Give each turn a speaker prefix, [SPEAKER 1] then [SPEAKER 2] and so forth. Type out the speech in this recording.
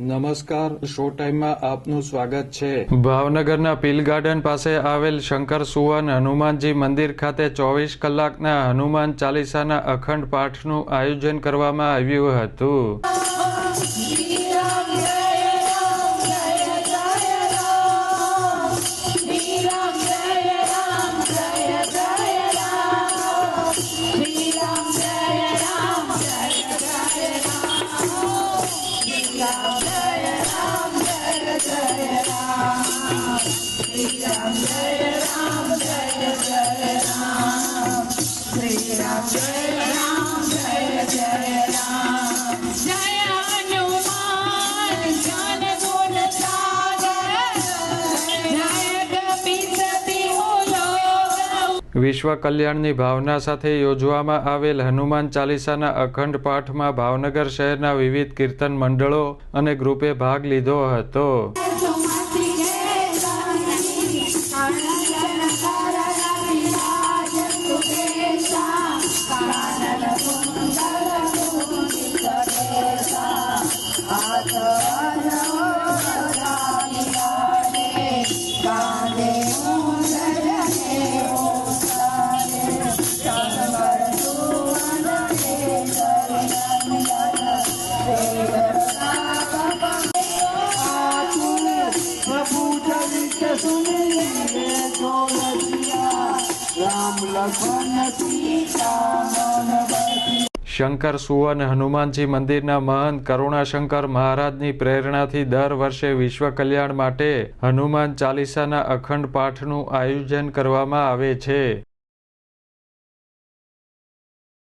[SPEAKER 1] નમસ્કાર શો ટાઈમમાં આપનું સ્વાગત છે.
[SPEAKER 2] ભાવનગરના પીલ ગાર્ડન પાસે આવેલ શંકર સુવન હનુમાનજી મંદિર ખાતે ચોવીસ કલાકના હનુમાન ચાલીસાના અખંડ પાઠનું આયોજન કરવામાં આવ્યું હતું.
[SPEAKER 3] જય
[SPEAKER 2] વિશ્વ કલ્યાણની ભાવના સાથે યોજવામાં આવેલ હનુમાન ચાલીસાના અખંડ પાઠમાં ભાવનગર શહેરના વિવિધ કીર્તન મંડળો અને ગ્રુપે ભાગ લીધો હતો. શંકર સુવન હનુમાનજી મંદિરના મહંત કરુણાશંકર મહારાજની પ્રેરણાથી દર વર્ષે વિશ્વ કલ્યાણ માટે હનુમાન ચાલીસાના અખંડ પાઠનું આયોજન કરવામાં આવે છે।